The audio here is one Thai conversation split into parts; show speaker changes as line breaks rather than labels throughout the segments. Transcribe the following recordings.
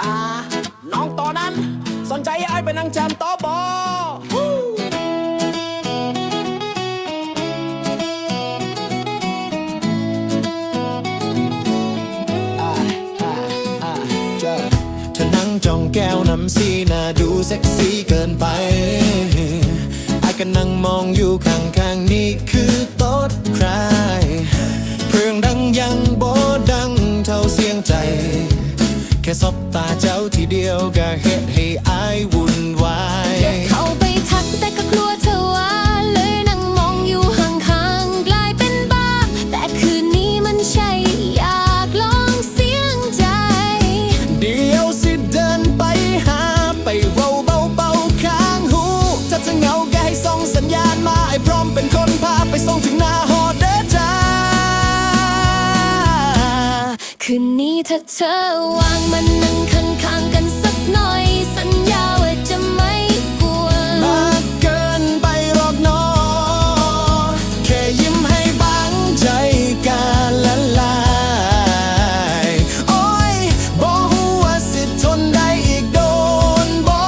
อ่าน้องต่อนั้น
สนใจไอ้เป็นนางแจมต่อบอถ้าอ่าอ่าเธอนั่งจ้องแก้วน้ำซีน่าดูเซ็กซี่เกินไปไอ้ก็นั่งมองอยู่ข้างๆนี่คือโต๊ดใครเพลงดังยังบ่ดั สบตาเจ้าทีเดียวก็เฮ็ดให้อ
ถ้าเธอวางมันนั่งข้างๆกันสักหน่อย สัญญาว่าจะไม่กลัวมา
กเกินไปหรอกน้องแค่ยิ้มให้บางใจกันละลายโอ้ยบอกว่าสิทนได้อีกโดนบอ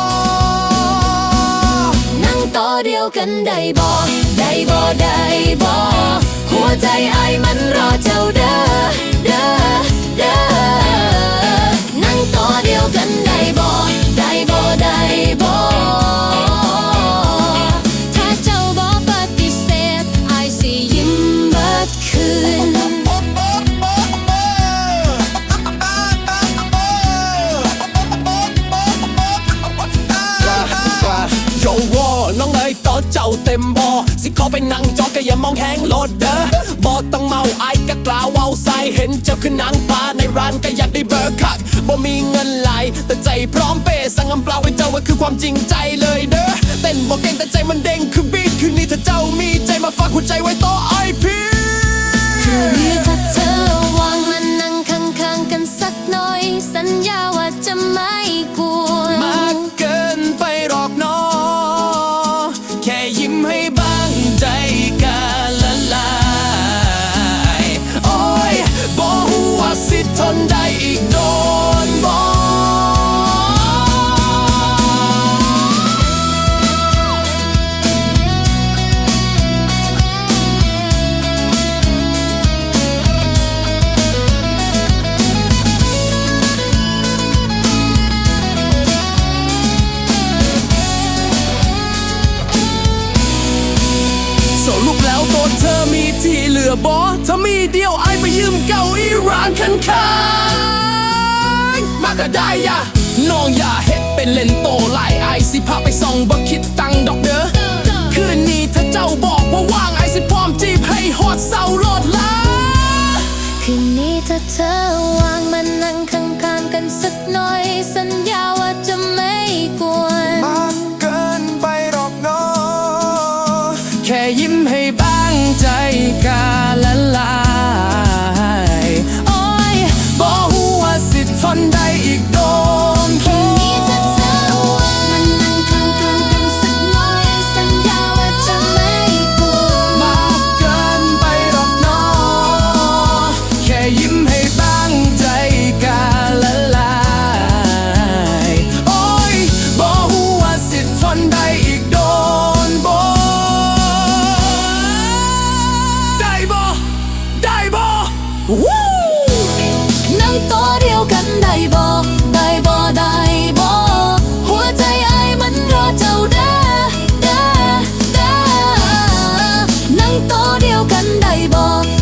ก
นั่งต่อเดียวกันได้บ่ได้บ่ได้บ่หัวใจไอ้ายมันรอ
น้องเอ๋ยต่อเจ้าเต็มบอสิขอไปนั่งจอก็อย่ามองแหงโลดเด้อบอต้องเมาไอ้ก็กล่าวเอาใส่เห็นเจ้าคือนางฟ้าในร้านก็อยากได้เบอร์คักบ่มีเงินไหลแต่ใจพร้อมเปย์สั่งอำเปล่าให้เจ้าว่าคือความจริงใจเลยเด้อเต้นบ่เก่งแต่ใจมันเด้งคือบีทคืนนี้ถ้าเจ้ามีใจมาฝากหัวใจไว้ต่อ
ลบอถ้ามีเดียวไอไปยืมเก่าอีร้านคันค้าง
มาก็ไ
ด้ยะ
น้องอย่าเฮ็ดเป็
น
เล่นโ
ต
ไล
า
ไอ
สิ
พาไ
ปส่องบ่คิดตั
ง
ดอกเด้อค
ื
นนี้ถ้าเจ้าบอ
ก
ว่
าว่าง
ไอสิพร้อมจีบให้ฮอดเศร้าโลดละ
คืนนี้ถ้าเธอวางมานั่งข้างๆกันสักหน่อยสัญญาว่าจะไม่กวนม
ากเกินไปหรอกน้อ
แค่ยิ้มให้บ้างใจ
ball.